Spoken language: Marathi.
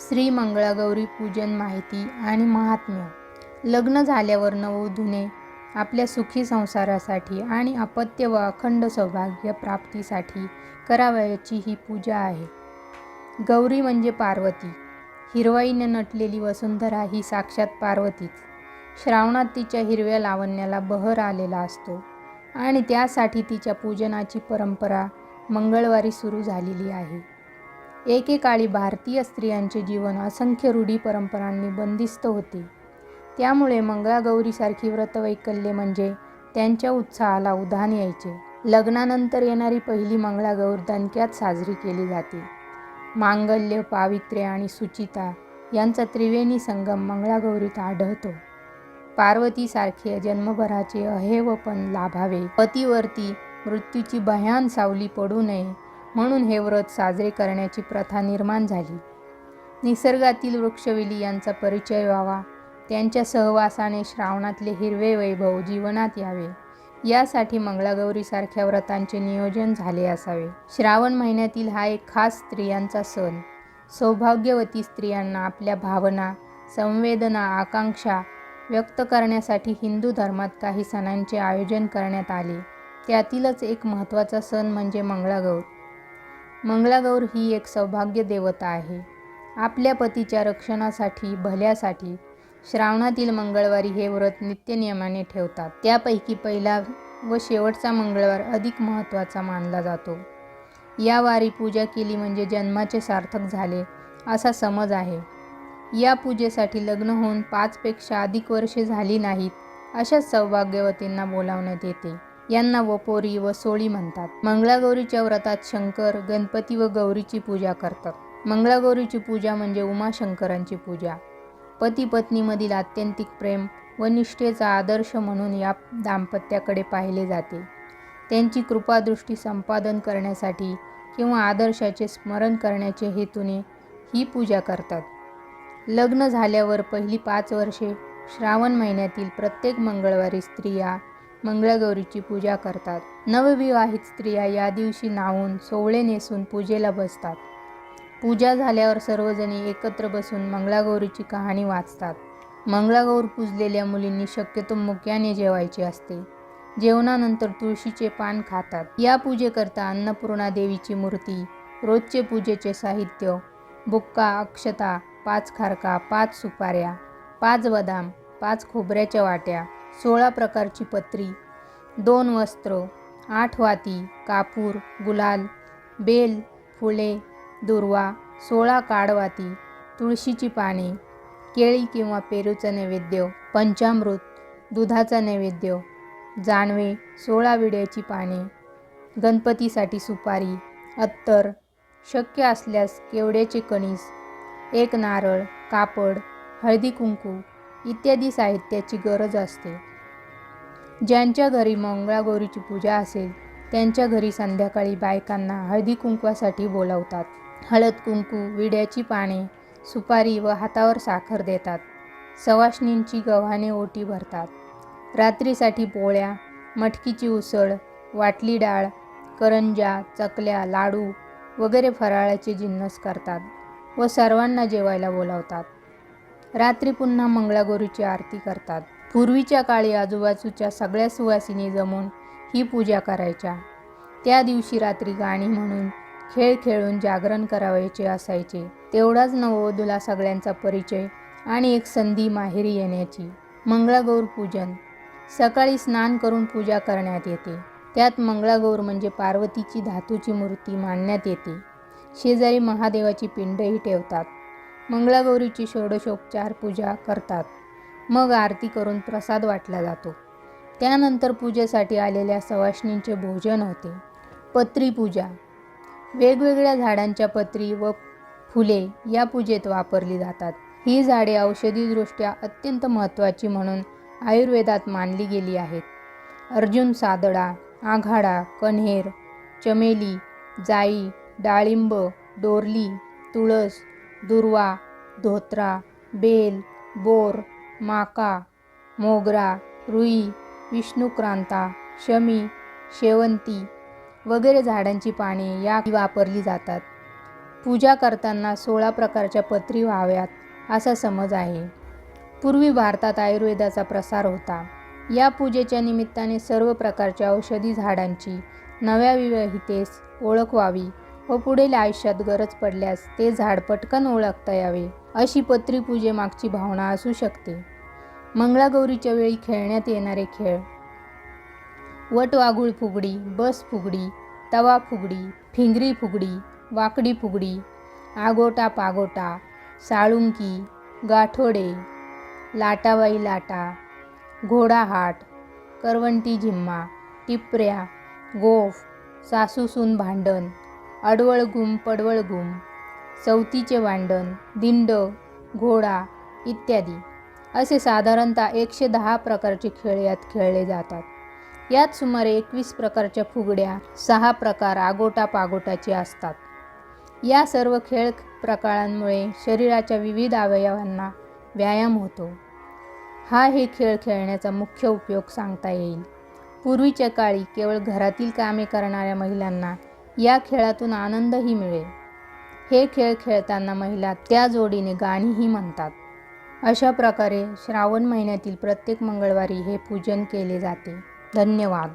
श्री मंगळागौरी पूजन माहिती आणि महात्म्य. लग्न झाल्यावर नववधूने आपल्या सुखी संसारासाठी आणि अपत्य व अखंड सौभाग्य प्राप्तीसाठी करावयाची ही पूजा आहे. गौरी म्हणजे पार्वती. हिरवाईने नटलेली वसुंधरा ही साक्षात पार्वतीच. श्रावणात तिच्या हिरव्या लावण्याला बहर आलेला असतो आणि त्यासाठी तिच्या पूजनाची परंपरा मंगळवारी सुरू झालेली आहे. एकेकाळी भारतीय स्त्रियांचे जीवन असंख्य रूढी परंपरांनी बंदिस्त होते. त्यामुळे मंगळागौरीसारखी व्रतवैकल्ये म्हणजे त्यांच्या उत्साहाला उधाण यायचे. लग्नानंतर येणारी पहिली मंगळागौर दणक्यात साजरी केली जाते. मांगल्य पावित्र्य आणि सुचिता यांचा त्रिवेणी संगम मंगळागौरीत आढळतो. पार्वतीसारखे जन्मभराचे अहेवपण लाभावे. पतीवरती मृत्यूची भयान सावली पडू नये म्हणून हे व्रत साजरे करण्याची प्रथा निर्माण झाली. निसर्गातील वृक्षवेली यांचा परिचय व्हावा. त्यांच्या सहवासाने श्रावणातले हिरवे वैभव जीवनात यावे. यासाठी मंगळागौरीसारख्या व्रतांचे नियोजन झाले असावे. श्रावण महिन्यातील हा एक खास स्त्रियांचा सण. सौभाग्यवती स्त्रियांना आपल्या भावना संवेदना आकांक्षा व्यक्त करण्यासाठी हिंदू धर्मात काही सणांचे आयोजन करण्यात आले. त्यातीलच एक महत्त्वाचा सण म्हणजे मंगळागौर. मंगळागौर ही एक सौभाग्य देवता आहे. आपल्या पतीच्या रक्षणासाठी भल्यासाठी श्रावणातील मंगळवारी हे व्रत नित्यनियमाने ठेवतात. त्यापैकी पहिला व शेवटचा मंगळवार अधिक महत्त्वाचा मानला जातो. या वारी पूजा केली म्हणजे जन्माचे सार्थक झाले असा समज आहे. या पूजेसाठी लग्न होऊन पाचपेक्षा अधिक वर्षे झाली नाहीत अशाच सौभाग्यवतींना बोलावण्यात येते. यांना वपोरी व सोळी म्हणतात. मंगळागौरीच्या व्रतात शंकर गणपती व गौरीची पूजा करतात. मंगळागौरीची पूजा म्हणजे उमाशंकरांची पूजा. पती पत्नीमधील आत्यंतिक प्रेम व निष्ठेचा आदर्श म्हणून या दाम्पत्याकडे पाहिले जाते. त्यांची कृपादृष्टी संपादन करण्यासाठी किंवा आदर्शाचे स्मरण करण्याचे हेतूने ही पूजा करतात. लग्न झाल्यावर पहिली पाच वर्षे श्रावण महिन्यातील प्रत्येक मंगळवारी स्त्रिया मंगळागौरीची पूजा करतात. नवविवाहित स्त्रिया या दिवशी नाहून सोवळे नेसून पूजेला बसतात. पूजा झाल्यावर सर्वजणी एकत्र बसून मंगळागौरीची कहाणी वाचतात. मंगळागौर पूजलेल्या मुलींनी शक्यतो मुक्याने जेवायचे असते. जेवणानंतर तुळशीचे पान खातात. या पूजेकरता अन्नपूर्णा देवीची मूर्ती रोजचे पूजेचे साहित्य बुक्का अक्षता पाच खारका पाच सुपाऱ्या पाच बदाम पाच खोबऱ्याच्या वाट्या सोळा प्रकारची पत्री दोन वस्त्र आठ वाती कापूर गुलाल बेल फुले दुर्वा सोळा काडवाती तुळशीची पाने केळी किंवा पेरूचं नैवेद्य पंचामृत दुधाचा नैवेद्य जानवे सोळा विड्याची पाने गणपतीसाठी सुपारी अत्तर शक्य असल्यास केवड्याचे कणीस एक नारळ कापड हळदी कुंकू इत्यादी साहित्याची गरज असते. ज्यांच्या घरी मंगळागौरीची पूजा असेल त्यांच्या घरी संध्याकाळी बायकांना हळदी कुंकवासाठी बोलावतात. हळद कुंकू विड्याची पाने सुपारी व हातावर साखर देतात. सवाष्णींची गव्हाणे ओटी भरतात. रात्रीसाठी पोळ्या मटकीची उसळ वाटली डाळ करंजा चकल्या लाडू वगैरे फराळाचे जिन्नस करतात व सर्वांना जेवायला बोलावतात. रात्री पुन्हा मंगळागौरीची आरती करतात. पूर्वीच्या काळी आजूबाजूच्या सगळ्या सुवासिनी जमून ही पूजा करायच्या. त्या दिवशी रात्री गाणी म्हणून खेळ खेळून जागरण करावयाचे असायचे. तेवढाच नववधूला सगळ्यांचा परिचय आणि एक संधी माहेरी येण्याची मंगळागौर पूजन. सकाळी स्नान करून पूजा करण्यात येते. त्यात मंगळागौर म्हणजे पार्वतीची धातूची मूर्ती मांडण्यात येते. शेजारी महादेवाची पिंडही ठेवतात. मंगळागौरीची षोडशोपचार पूजा करतात. मग आरती करून प्रसाद वाटला जातो. त्यानंतर पूजेसाठी आलेल्या सवाष्णींचे भोजन होते. पत्री पूजा. वेगवेगळ्या झाडांच्या पत्री व फुले या पूजेत वापरली जातात. ही झाडे औषधीदृष्ट्या अत्यंत महत्त्वाची म्हणून आयुर्वेदात मानली गेली आहेत. अर्जुन सादडा आघाडा कण्हेर चमेली जाई डाळिंब डोरली तुळस दुर्वा धोत्रा बेल बोर माका मोगरा रुई विष्णुक्रांता शमी शेवंती वगैरे झाडांची पाने या वापरली जातात. पूजा करताना सोळा प्रकारच्या पत्री व्हाव्यात असा समज आहे. पूर्वी भारतात आयुर्वेदाचा प्रसार होता. या पूजेच्या निमित्ताने सर्व प्रकारच्या औषधी झाडांची नव्या विवाहितेस ओळख व्हावी व पुढील आयुष्यात गरज पडल्यास ते झाड पटकन ओळखता यावे अशी पत्री पूजेमागची भावना असू शकते. मंगळागौरीच्या वेळी खेळण्यात येणारे खेळ. वटवाघूळ फुगडी बस फुगडी तवा फुगडी फिंगरी फुगडी वाकडी फुगडी आगोटा पागोटा साळुंकी गाठोडे लाटाबाई लाटा घोडाहाट करवंटी झिम्मा टिपऱ्या गोफ सासूसून भांडण अडवळ घुम पडवळ घुम चौथीचे वांडण दिंड घोडा इत्यादी. असे साधारणतः एकशे दहा प्रकारचे खेळ यात खेळले जातात. यात सुमारे एकवीस प्रकारच्या फुगड्या सहा प्रकार आगोटा पागोटाचे असतात. या सर्व खेळ प्रकारांमुळे शरीराच्या विविध अवयवांना व्यायाम होतो. हा हे खेळ खेळण्याचा मुख्य उपयोग सांगता येईल. पूर्वीच्या काळी केवळ घरातील कामे करणाऱ्या महिलांना या खेळातून आनंदही मिळेल. हे खेळ खेळताना महिला त्या जोडीने गाणीही म्हणतात. अशा प्रकारे श्रावण महिन्यातील प्रत्येक मंगळवारी हे पूजन केले जाते. धन्यवाद.